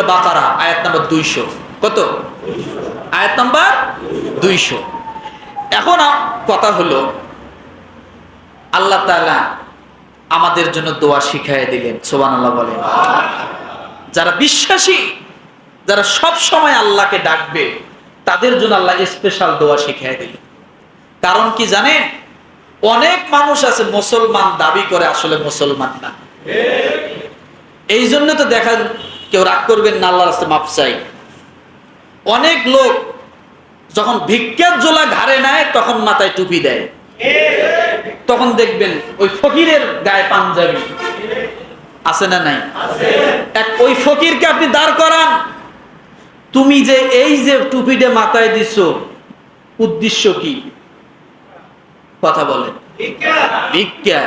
বাকারা, আয়াত নাম্বার দুইশো। কত? আয়াত নাম্বার দুইশো। এখন কথা হলো, আল্লাহ তাআলা আমাদের জন্য দোয়া শিখাই দিলেন সোবান আল্লাহ বলেন। যারা বিশ্বাসী, যারা সব সময় আল্লাহকে ডাকবে, তাদের জন্য আল্লাহ স্পেশাল দোয়া শিখাই দিলেন। কারণ কি জানেন? অনেক মানুষ আছে মুসলমান, দাবি করে আসলে মুসলমান না। এই জন্য তো দেখা কেউ রাগ করবেন না আল্লাহ রাস্তা মাপ চাই। অনেক লোক যখন ভিক্ষার জোলা ঘাড়ে নেয়, তখন মাথায় টুপি দেয়। তখন দেখবেন ওই ফকিরের গায়ে পাঞ্জাবি। আছে না নাই? এক ওই ফকিরকে আপনি দাঁড় করান। তুমি যে এই যে টুপিটা মাথায় দিছো, উদ্দেশ্য কি? কথা বলেন। ভিক্ষা।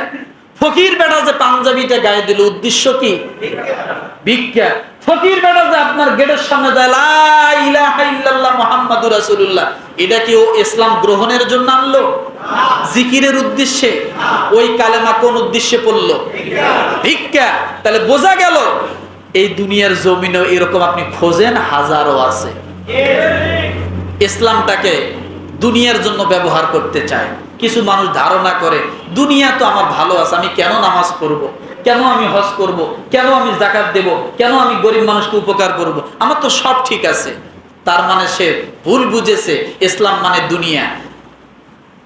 ফকির বেটা যে পাঞ্জাবিটা গায়ে দিল, উদ্দেশ্য কি? ভিক্ষা। ফকির বেটা যে আপনার গেটের সামনে যায় মুহাম্মাদুর রাসূলুল্লাহ। এটা কি ও ইসলাম গ্রহণের জন্য আনলো? জিকিরের উদ্দেশ্যে? ওই কালেমা কোন উদ্দেশ্যে পড়ল? ভিক্ষা। তাহলে বোঝা গেল, এই দুনিয়ার জমিনও এরকম আপনি খোঁজেন, হাজারো আছে। ইসলামটাকে দুনিয়ার জন্য ব্যবহার করতে চায়। কিছু মানুষ ধারণা করে, দুনিয়া তো আমার ভালো আছে, আমি কেন নামাজ পড়ব? কেন আমি হজ করব? কেন আমি জাকাত দেব? কেন আমি গরিব মানুষকে উপকার করব? আমার তো সব ঠিক আছে। তার মানে সে ভুল বুঝেছে। ইসলাম মানে দুনিয়া।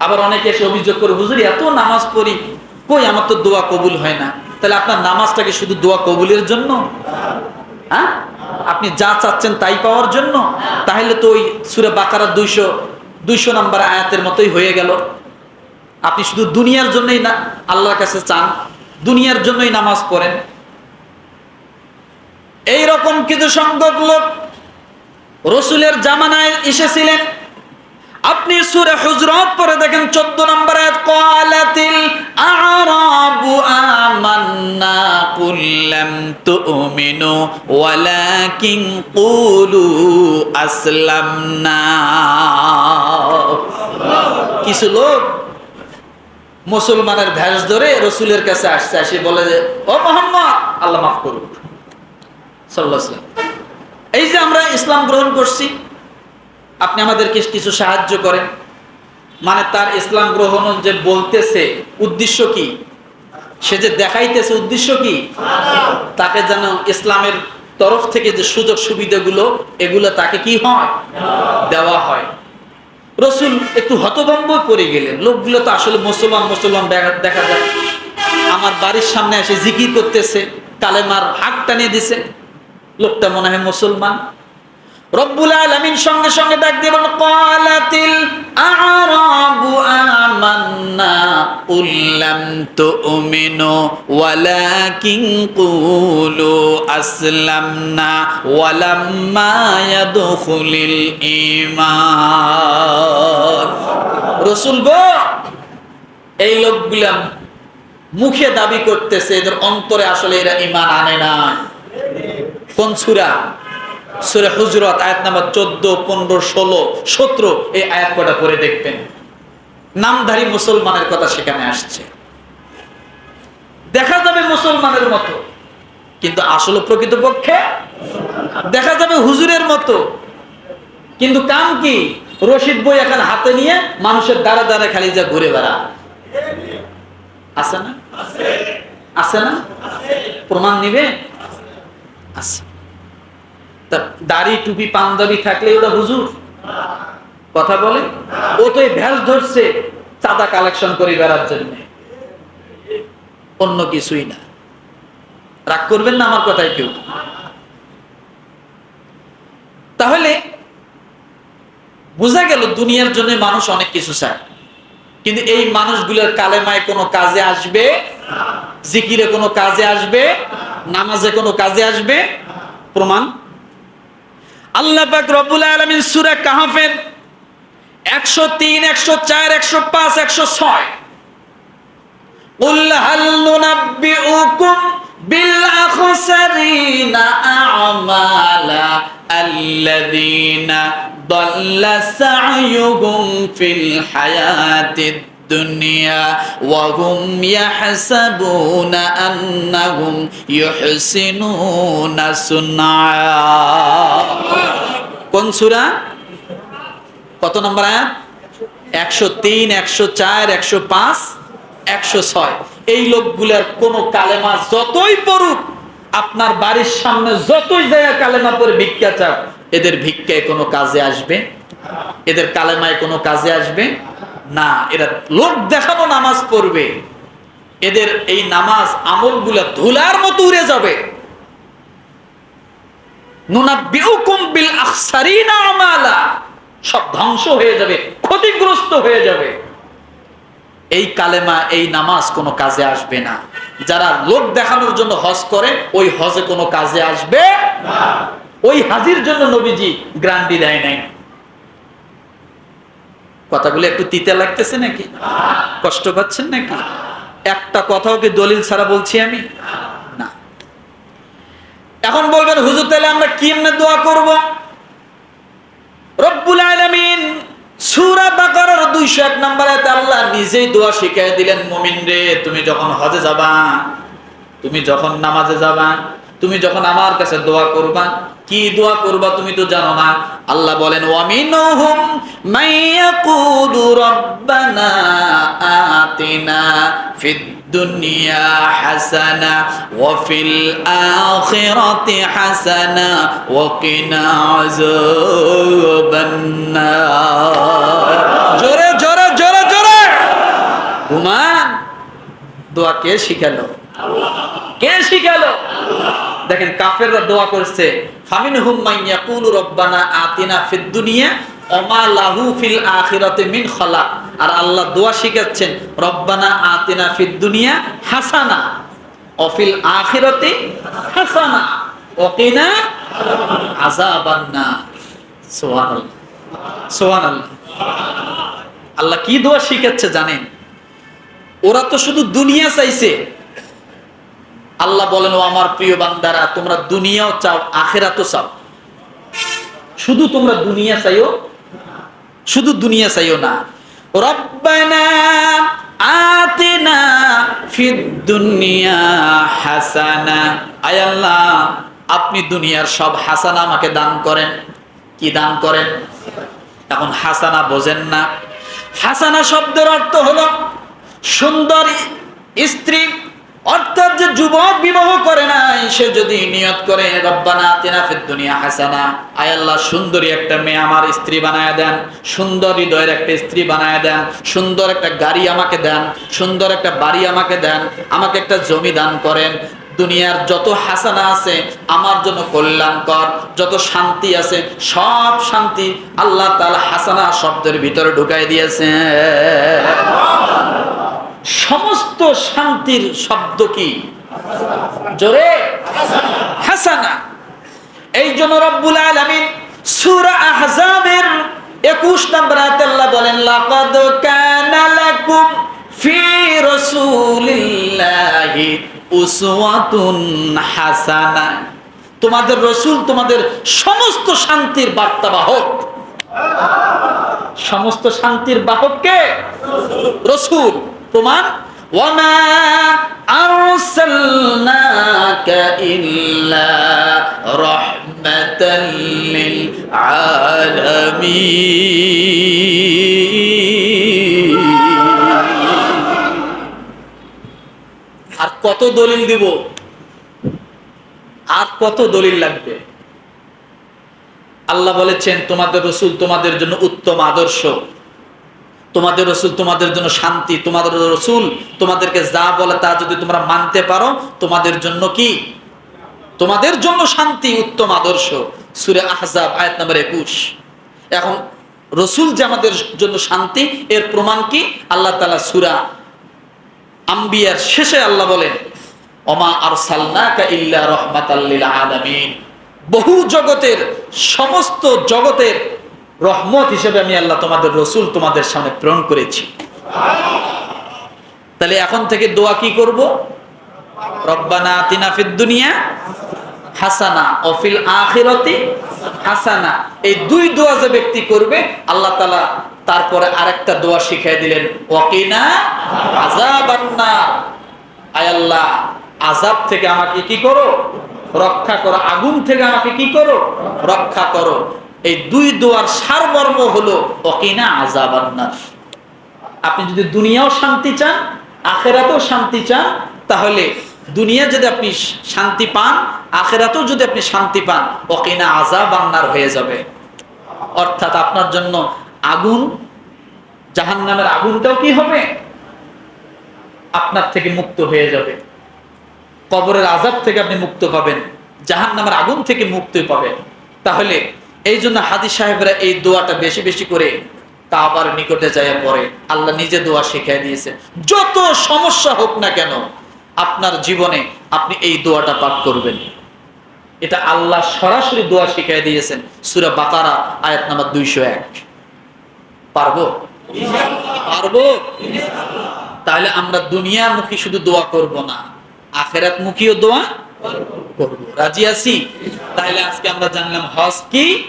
আবার অনেকে এসে অভিযোগ করে, হুজুর, এত নামাজ পড়ি, কই আমার তো দোয়া কবুল হয় না? তাহলে আপনার নামাজটাকে শুধু দোয়া কবুলের জন্য? হ্যাঁ? আপনি যা চাচ্ছেন তাই পাওয়ার জন্য? তাহলে তো ওই সুরে বাকারা দুইশো দুইশো নাম্বার আয়াতের মতোই হয়ে গেল। আপনি শুধু দুনিয়ার জন্যই না, আল্লাহর কাছে চান। দুনিয়ার জন্যই নামাজ পড়েন। এই রকম কিছু সংখ্যক লোক রসুলের জামানায় এসেছিলেন। আপনি সুরে হুজরাত পরে দেখেন 14 নম্বর কিছু লোক মুসলমানের ভেষ ধরে রসুলের কাছে আসছে, আসে বলে যে, ও মোহাম্মদ, আল্লাহ মাফ করুক। ওয়াসাল্লাম। এই যে আমরা ইসলাম গ্রহণ করছি, আপনি আমাদেরকে কিছু সাহায্য করেন। মানে তার ইসলাম গ্রহণ যে বলতেছে, উদ্দেশ্য কি? সে যে দেখাইতেছে উদ্দেশ্য কি? তাকে যেন ইসলামের তরফ থেকে যে সুযোগ সুবিধাগুলো এগুলো তাকে কি হয়? দেওয়া হয়। রসুল একটু হতভম্ব পড়ে গেলেন। লোকগুলো তো আসলে মুসলমান মুসলমান দেখা- যায়। আমার বাড়ির সামনে এসে জিকির করতেছে, কালেমার হাত টানিয়ে দিছে। লোকটা মনে হয় মুসলমান। রব্বুল আলামিন সঙ্গে সঙ্গে ডাক দিয়ে বলেন ক্বালাতিল আ'রাবু আমান্না কুল লাম তুমিনু ওয়ালাকিন কুলু আসলামনা ওয়ালাম্মা ইয়াদখুলিল ঈমান। রাসূল গো, এই লোকগুলা মুখে দাবি করতেছে, এদের অন্তরে আসলে এরা ঈমান আনে না। কোন সূরা? সুরে হুজরত আয়াত নাম্বার চোদ্দ, পনেরো, ষোলো, সতেরো, এই আয়াত কটা পরে দেখবেন। নামধারী মুসলমানের কথা সেখানে আসছে। দেখা যাবে মুসলমানের মতো, কিন্তু আসলে প্রকৃতপক্ষে দেখা যাবে হুজুরের মতো। কিন্তু কাম কি? রশিদ বই এখন হাতে নিয়ে মানুষের দ্বারা দ্বারা খালি যা ঘুরে বেড়া আছে না? আছে না? প্রমাণ নিবে? আছে। তা দাড়ি, টুপি, পাঞ্জাবি থাকলে ওটা হুজুর। কথা বলে? ও তো ভ্যাস ধরছে, চাঁদা কালেকশন করে বেড়ার জন্য। অন্য কিছুই না। রাগ করবেন না আমার কথায় কেউ? তাহলে বোঝা গেল দুনিয়ার জন্য মানুষ অনেক কিছু চায়। কিন্তু এই মানুষগুলোর কালেমায় কোনো কাজে আসবে? জিকিরে কোনো কাজে আসবে? নামাজে কোনো কাজে আসবে? প্রমাণ আল্লাহ পাক রব্বুল আলামিন সূরা কাহফের 103 104 105 106 قل هل ننبئكم بالأخسرين أعمالا الذين ضل سعيهم في الحياة الدنيا দুনিয়া ওয়াহুম ইয়াহসাবুনা আন্নাহুম ইউহসিনুনা সুনা কোন সূরা? কত নম্বর আয়াত? একশো তিন, একশো চার, একশো পাঁচ, একশো ছয়। এই লোকগুলার কোন কালেমা যতই পড়ুক, আপনার বাড়ির সামনে যতই জায়গা কালেমা পরে ভিক্ষা চাও, এদের ভিক্ষায় কোনো কাজে আসবে? এদের কালেমায় কোনো কাজে আসবে? না, এরা লোক দেখানো নামাজ পড়বে। এদের এই নামাজ আমলগুলা ধুলার মতো উড়ে যাবে। সব ধ্বংস হয়ে যাবে, ক্ষতিগ্রস্ত হয়ে যাবে। এই কালেমা, এই নামাজ কোনো কাজে আসবে না। যারা লোক দেখানোর জন্য হজ করে, ওই হজে কোনো কাজে আসবে ওই হাজির জন্য নবীজি গ্রান্টি দেয় নাই। কথাগুলো একটু তিতে লাগতেছে নাকি? কষ্ট পাচ্ছেন নাকি? একটা কথাও কি দলিল ছাড়া বলছি আমি? না। এখন বলবেন, হুজুর, তাহলে আমরা কি এমনি দোয়া করব? রব্বুল আলামিন সূরা বাকারার 201 নম্বর আয়াতে আল্লাহ নিজেই দোয়া তুমি যখন হজে যাবা, তুমি যখন নামাজে যাবা, তুমি যখন আমার কাছে দোয়া করবা কি দোয়া করবা তুমি তো জানো না। আল্লাহ বলেন, ওয়ামিনহুম মাইয়াকুলু রব্বানা আতিনা ফিদ দুনিয়া হাসানা ওয়া ফিল আখিরাতি হাসানা ওয়া কিনা আযাবান জোরে জোরে জোরে জোরে। ঘুমান দোয়া কে শিখালো? কে শিখালো? দেখেন কাফেররা দোয়া করছে ফামিন হুম মাইয়া কুলু রব্বানা আতিনা ফিদ দুনিয়া অমা লাহু ফিল আখিরাতে মিন খলা আর আল্লাহ দোয়া শিখাচ্ছেন, রব্বানা আতিনা ফিদ দুনিয়া হাসানা অফিল আখিরাতে হাসানা ওকিনা আযাবান্না সুবহানাল্লাহ সুবহানাল্লাহ। আল্লাহ কি দোয়া শিখাচ্ছে জানেন? ওরা তো শুধু দুনিয়া চাইছে। আল্লাহ বলেন, ও আমার প্রিয় বান্দারা, তোমরা দুনিয়াও চাও, আখেরাতও চাও। শুধু তোমরা দুনিয়া চাইও শুধু দুনিয়া চাইও না। রব্বানা আতিনা ফিদ দুনিয়া হাসানা। আয় আল্লাহ, আপনি দুনিয়ার সব হাসানা আমাকে দান করেন। কি দান করেন? এখন হাসানা বোঝেন না। হাসানা শব্দের অর্থ হলো সুন্দর স্ত্রী অর্থাৎ যে যুবক বিবাহ করে নাই, সে যদি নিয়ত করে, রব্বানা ফিদ দুনিয়া হাসানা। আয় আল্লাহ, সুন্দরী একটা মেয়ে আমার স্ত্রী বানায় দেন, সুন্দর হৃদয়ের একটা স্ত্রী বানায় দেন, সুন্দর একটা গাড়ি আমাকে দেন, সুন্দর একটা বাড়ি আমাকে দেন, আমাকে একটা জমি দান করেন। দুনিয়ার যত হাসানা আছে, আমার জন্য কল্যাণকর, যত শান্তি আছে, সব শান্তি আল্লাহ তাআলা হাসানা শব্দের ভিতরে ঢুকাই দিয়েছে সমস্ত শান্তির শব্দ কি? জোরে? হাসানা। এই জন্য রব্বুল আলামিন সূরা আহজাবের 21 নম্বর আল্লাহ বলেন, লাকাদ কানা ফি রাসূলিল্লাহি উসওয়াতুন হাসানা। তোমাদের রসুল তোমাদের সমস্ত শান্তির বার্তাবাহক। সমস্ত শান্তির বাহককে রসুল। প্রমাণ? আর কত দলিল দিব? আর কত দলিল লাগবে? আল্লাহ বলেছেন, তোমাদের রসুল তোমাদের জন্য উত্তম আদর্শ। তোমাদের রসুল তোমাদের জন্য শান্তি, তোমাদের রসুল তোমাদেরকে যা বলে তা যদি তোমরা মানতে পারো, তোমাদের জন্য কি? তোমাদের জন্য শান্তি, উত্তম আদর্শ। সুরে আহজাব, আয়াত নম্বর একুশ। এখন রসুল যে আমাদের জন্য শান্তি, এর প্রমাণ কি? আল্লাহ তালা সুরা আম্বিয়ার শেষে আল্লাহ বলেন অমা আর সাল্লাকা ইল্লা রহমাতাল্লিল আলামিন। বহু জগতের, সমস্ত জগতের রহমত হিসেবে আমি আল্লাহ তোমাদের রসুল তোমাদের সামনে প্রেরণ করেছি। তাহলে এখন থেকে দোয়া কি করব? রব্বানা আতিনা ফিদ দুনিয়া হাসানা অফিল আখিরতি হাসানা। এই দুই দোয়া যে ব্যক্তি করবে, আল্লাহ তালা তারপরে আরেকটা দোয়া শিখাই দিলেন, ওয়াকিনা আযাবান্না আয় আল্লাহ, আযাব থেকে আমাকে কি করো? রক্ষা করো, আগুন থেকে আমাকে কি করো? রক্ষা করো। এই দুই দোয়ার সারমর্ম হলো ওকিনা আযাবান্নার। আপনি যদি দুনিয়াও শান্তি চান, আখেরাতেও শান্তি চান, তাহলে দুনিয়া যদি আপনি শান্তি পান, আখেরাতেও যদি আপনি শান্তি পান ওকিনা আজাব আন্নার হয়ে যাবে। অর্থাৎ আপনার জন্য আগুন জাহান নামের আগুনটাও কি হবে? আপনার থেকে মুক্ত হয়ে যাবে। কবরের আজাব থেকে আপনি মুক্ত পাবেন জাহান নামের আগুন থেকে মুক্তি পাবেন। তাহলে এই জন্য হাদি সাহেবরা এই দোয়াটা বেশি বেশি করে কাবার নিকটে যায় পরে আল্লাহ নিজে দোয়া শিখিয়ে দিয়েছে। যত সমস্যা হোক না কেন, আপনার জীবনে আপনি এই দোয়াটা পাঠ করবেন। এটা আল্লাহ সরাসরি দোয়া শিখিয়ে দিয়েছেন। সুরা বাকারা, আয়াত নাম্বার দুইশো এক। পারব? পারব? তাহলে আমরা দুনিয়ামুখী শুধু দোয়া করব না আখেরাত মুখীও দোয়া করব। রাজি আছি? তাহলে আজকে আমরা জানলাম হজ কি?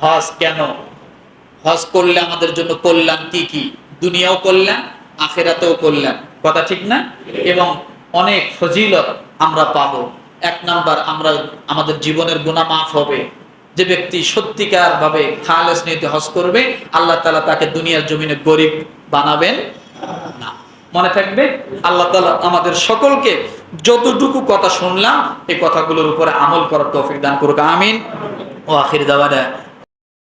হজ কেন? হজ করলে আমাদের জন্য কল্যাণ কি কি? দুনিয়াও কল্যাণ, আখেরাতেও কল্যাণ। কথা ঠিক না? এবং অনেক ফজিলত আমরা পাবো। এক নাম্বার, আমরা আমাদের জীবনের গুণা মাফ হবে। যে ব্যক্তি সত্যিকার ভাবে খালেস নিতে হজ করবে, আল্লাহ তালা তাকে দুনিয়ার জমিনে গরিব বানাবেন না। মনে থাকবে? আল্লাহ তালা আমাদের সকলকে যতটুকু কথা শুনলাম, এই কথাগুলোর উপরে আমল করার তৌফিক দান করুক। আমিন। ও আখির দাওয়ানা।